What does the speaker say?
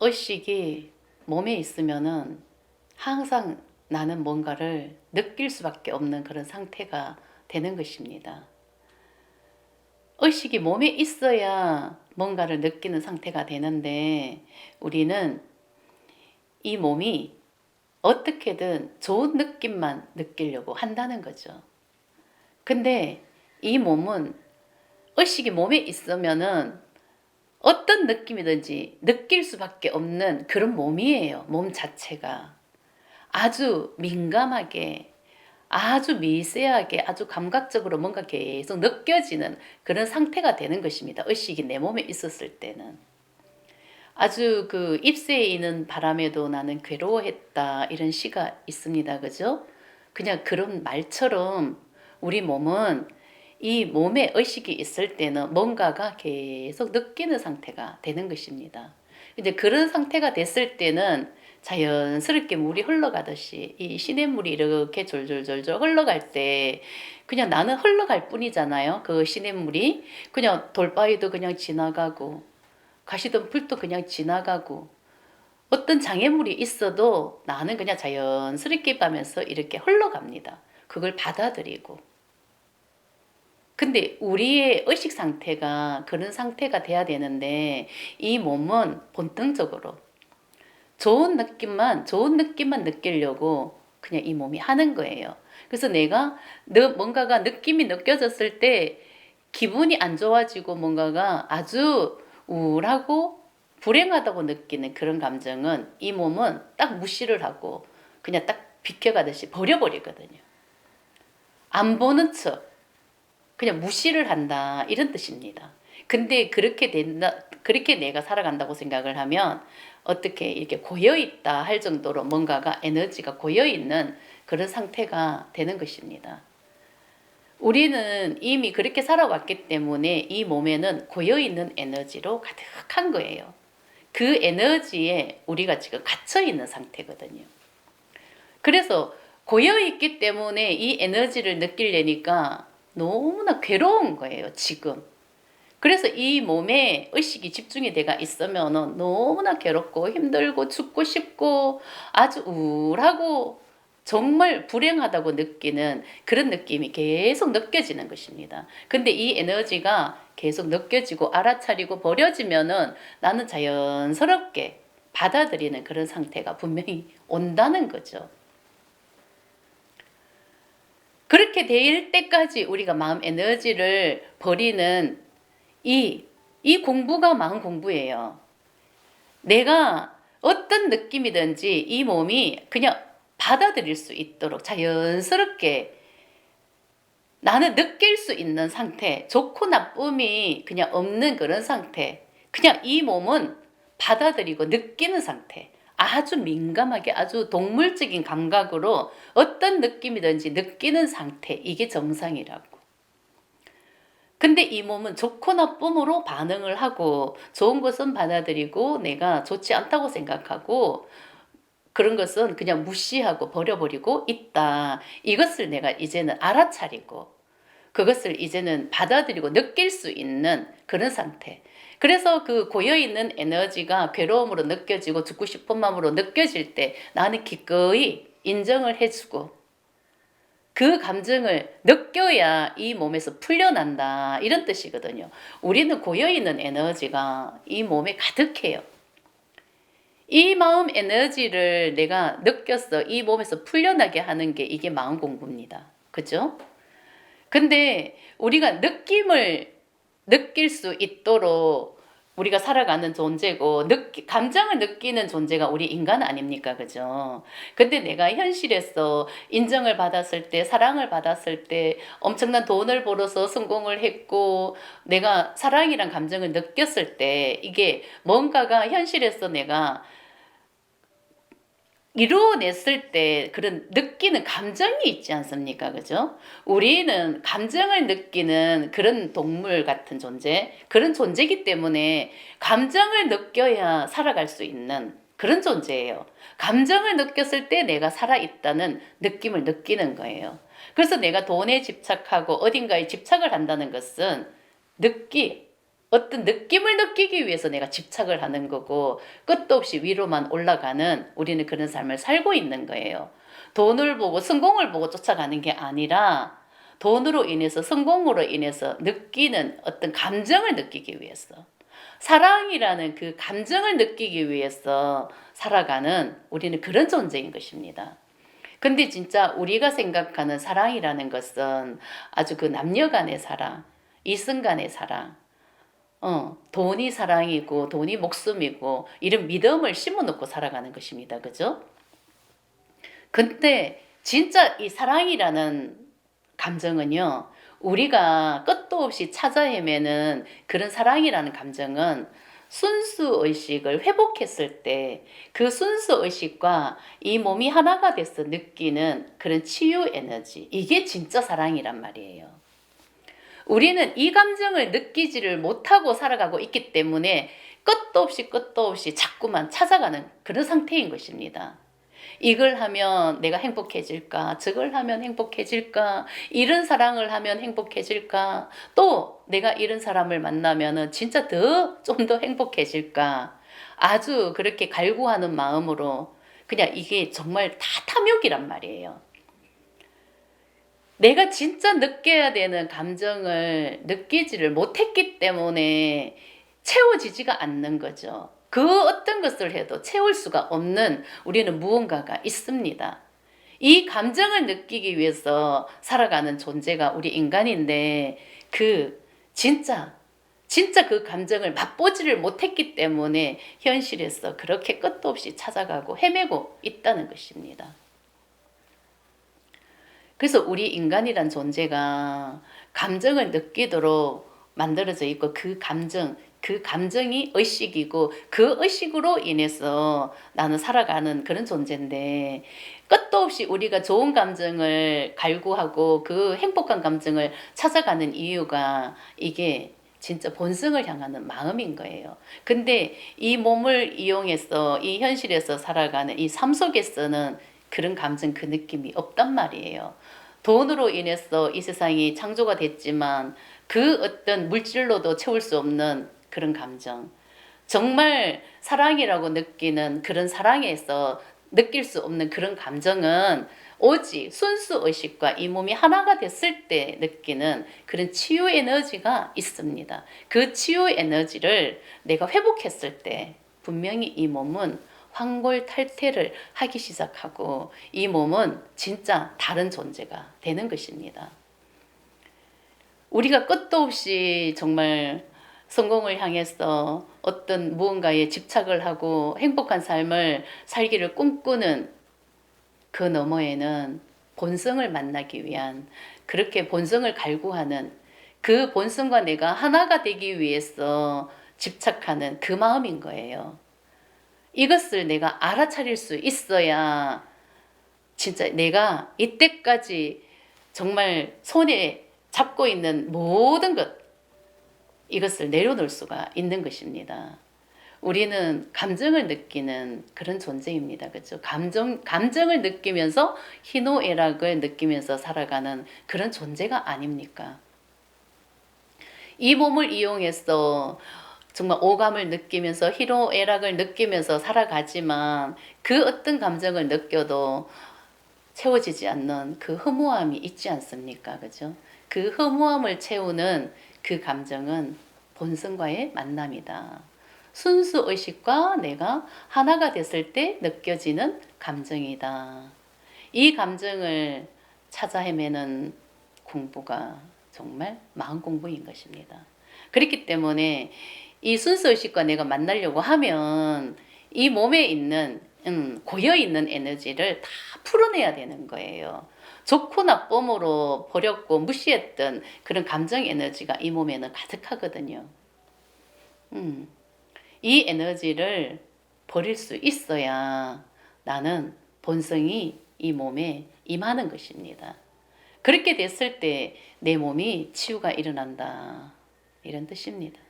의식이 몸에 있으면은 항상 나는 뭔가를 느낄 수밖에 없는 그런 상태가 되는 것입니다. 의식이 몸에 있어야 뭔가를 느끼는 상태가 되는데 우리는 이 몸이 어떻게든 좋은 느낌만 느끼려고 한다는 거죠. 근데 이 몸은 의식이 몸에 있으면은 어떤 느낌이든지 느낄 수밖에 없는 그런 몸이에요. 몸 자체가. 아주 민감하게, 아주 미세하게, 아주 감각적으로 뭔가 계속 느껴지는 그런 상태가 되는 것입니다. 의식이 내 몸에 있었을 때는. 아주 그 잎새에 있는 바람에도 나는 괴로워했다. 이런 시가 있습니다. 그죠? 그냥 그런 말처럼 우리 몸은 이 몸에 의식이 있을 때는 뭔가가 계속 느끼는 상태가 되는 것입니다. 이제 그런 상태가 됐을 때는 자연스럽게 물이 흘러가듯이 이 시냇물이 이렇게 졸졸졸졸 흘러갈 때 그냥 나는 흘러갈 뿐이잖아요. 그 시냇물이 그냥 돌바위도 그냥 지나가고 가시던 풀도 그냥 지나가고 어떤 장애물이 있어도 나는 그냥 자연스럽게 가면서 이렇게 흘러갑니다. 그걸 받아들이고 근데 우리의 의식 상태가 그런 상태가 돼야 되는데 이 몸은 본능적으로 좋은 느낌만 좋은 느낌만 느끼려고 그냥 이 몸이 하는 거예요. 그래서 내가 너 뭔가가 느낌이 느껴졌을 때 기분이 안 좋아지고 뭔가가 아주 우울하고 불행하다고 느끼는 그런 감정은 이 몸은 딱 무시를 하고 그냥 딱 비켜가듯이 버려버리거든요. 안 보는 척 그냥 무시를 한다 이런 뜻입니다. 근데 그렇게 된다 그렇게 내가 살아간다고 생각을 하면 어떻게 이렇게 고여 있다 할 정도로 뭔가가 에너지가 고여 있는 그런 상태가 되는 것입니다. 우리는 이미 그렇게 살아왔기 때문에 이 몸에는 고여 있는 에너지로 가득한 거예요. 그 에너지에 우리가 지금 갇혀 있는 상태거든요. 그래서 고여 있기 때문에 이 에너지를 느끼려니까 너무나 괴로운 거예요, 지금. 그래서 이 몸에 의식이 집중이 돼가 있으면 너무나 괴롭고 힘들고 죽고 싶고 아주 우울하고 정말 불행하다고 느끼는 그런 느낌이 계속 느껴지는 것입니다. 근데 이 에너지가 계속 느껴지고 알아차리고 버려지면은 나는 자연스럽게 받아들이는 그런 상태가 분명히 온다는 거죠. 그렇게 될 때까지 우리가 마음 에너지를 버리는 이, 이 공부가 마음 공부예요. 내가 어떤 느낌이든지 이 몸이 그냥 받아들일 수 있도록 자연스럽게 나는 느낄 수 있는 상태, 좋고 나쁨이 그냥 없는 그런 상태. 그냥 이 몸은 받아들이고 느끼는 상태. 아주 민감하게 아주 동물적인 감각으로 어떤 느낌이든지 느끼는 상태 이게 정상이라고. 근데 이 몸은 좋고 나쁨으로 반응을 하고 좋은 것은 받아들이고 내가 좋지 않다고 생각하고 그런 것은 그냥 무시하고 버려버리고 있다. 이것을 내가 이제는 알아차리고 그것을 이제는 받아들이고 느낄 수 있는 그런 상태. 그래서 그 고여있는 에너지가 괴로움으로 느껴지고 죽고 싶은 마음으로 느껴질 때 나는 기꺼이 인정을 해주고 그 감정을 느껴야 이 몸에서 풀려난다. 이런 뜻이거든요. 우리는 고여있는 에너지가 이 몸에 가득해요. 이 마음 에너지를 내가 느꼈어. 이 몸에서 풀려나게 하는 게 이게 마음 공부입니다. 그죠? 근데 우리가 느낌을 느낄 수 있도록 우리가 살아가는 존재고 느끼, 감정을 느끼는 존재가 우리 인간 아닙니까? 그죠? 근데 내가 현실에서 인정을 받았을 때 사랑을 받았을 때 엄청난 돈을 벌어서 성공을 했고 내가 사랑이란 감정을 느꼈을 때 이게 뭔가가 현실에서 내가 이루어냈을 때 그런 느끼는 감정이 있지 않습니까? 그죠? 우리는 감정을 느끼는 그런 동물 같은 존재, 그런 존재이기 때문에 감정을 느껴야 살아갈 수 있는 그런 존재예요. 감정을 느꼈을 때 내가 살아있다는 느낌을 느끼는 거예요. 그래서 내가 돈에 집착하고 어딘가에 집착을 한다는 것은 느끼, 어떤 느낌을 느끼기 위해서 내가 집착을 하는 거고 끝도 없이 위로만 올라가는 우리는 그런 삶을 살고 있는 거예요. 돈을 보고 성공을 보고 쫓아가는 게 아니라 돈으로 인해서 성공으로 인해서 느끼는 어떤 감정을 느끼기 위해서 사랑이라는 그 감정을 느끼기 위해서 살아가는 우리는 그런 존재인 것입니다. 근데 진짜 우리가 생각하는 사랑이라는 것은 아주 그 남녀 간의 사랑, 이성 간의 사랑, 어, 돈이 사랑이고 돈이 목숨이고 이런 믿음을 심어놓고 살아가는 것입니다. 그죠? 근데 진짜 이 사랑이라는 감정은요. 우리가 끝도 없이 찾아 헤매는 그런 사랑이라는 감정은 순수 의식을 회복했을 때 그 순수 의식과 이 몸이 하나가 돼서 느끼는 그런 치유 에너지 이게 진짜 사랑이란 말이에요. 우리는 이 감정을 느끼지를 못하고 살아가고 있기 때문에 끝도 없이 끝도 없이 자꾸만 찾아가는 그런 상태인 것입니다. 이걸 하면 내가 행복해질까? 저걸 하면 행복해질까? 이런 사랑을 하면 행복해질까? 또 내가 이런 사람을 만나면은 진짜 더 좀 더 행복해질까? 아주 그렇게 갈구하는 마음으로 그냥 이게 정말 다 탐욕이란 말이에요. 내가 진짜 느껴야 되는 감정을 느끼지를 못했기 때문에 채워지지가 않는 거죠. 그 어떤 것을 해도 채울 수가 없는 우리는 무언가가 있습니다. 이 감정을 느끼기 위해서 살아가는 존재가 우리 인간인데 그 진짜 진짜 그 감정을 맛보지를 못했기 때문에 현실에서 그렇게 끝도 없이 찾아가고 헤매고 있다는 것입니다. 그래서 우리 인간이란 존재가 감정을 느끼도록 만들어져 있고 그 감정, 그 감정이 의식이고 그 의식으로 인해서 나는 살아가는 그런 존재인데 끝도 없이 우리가 좋은 감정을 갈구하고 그 행복한 감정을 찾아가는 이유가 이게 진짜 본성을 향하는 마음인 거예요. 근데 이 몸을 이용해서 이 현실에서 살아가는 이 삶 속에서는 그런 감정 그 느낌이 없단 말이에요. 돈으로 인해서 이 세상이 창조가 됐지만 그 어떤 물질로도 채울 수 없는 그런 감정. 정말 사랑이라고 느끼는 그런 사랑에서 느낄 수 없는 그런 감정은 오직 순수 의식과 이 몸이 하나가 됐을 때 느끼는 그런 치유 에너지가 있습니다. 그 치유 에너지를 내가 회복했을 때 분명히 이 몸은 황골 탈퇴를 하기 시작하고 이 몸은 진짜 다른 존재가 되는 것입니다. 우리가 끝도 없이 정말 성공을 향해서 어떤 무언가에 집착을 하고 행복한 삶을 살기를 꿈꾸는 그 너머에는 본성을 만나기 위한 그렇게 본성을 갈구하는 그 본성과 내가 하나가 되기 위해서 집착하는 그 마음인 거예요. 이것을 내가 알아차릴 수 있어야 진짜 내가 이때까지 정말 손에 잡고 있는 모든 것 이것을 내려놓을 수가 있는 것입니다. 우리는 감정을 느끼는 그런 존재입니다. 그렇죠? 감정 감정을 느끼면서 희노애락을 느끼면서 살아가는 그런 존재가 아닙니까? 이 몸을 이용해서 정말 오감을 느끼면서 희노애락을 느끼면서 살아가지만 그 어떤 감정을 느껴도 채워지지 않는 그 허무함이 있지 않습니까? 그죠? 그 허무함을 채우는 그 감정은 본성과의 만남이다. 순수 의식과 내가 하나가 됐을 때 느껴지는 감정이다. 이 감정을 찾아 헤매는 공부가 정말 마음 공부인 것입니다. 그렇기 때문에 이 순수 의식과 내가 만나려고 하면 이 몸에 있는 음, 고여 있는 에너지를 다 풀어내야 되는 거예요. 좋고 나쁨으로 버렸고 무시했던 그런 감정 에너지가 이 몸에는 가득하거든요. 음, 이 에너지를 버릴 수 있어야 나는 본성이 이 몸에 임하는 것입니다. 그렇게 됐을 때 내 몸이 치유가 일어난다. 이런 뜻입니다.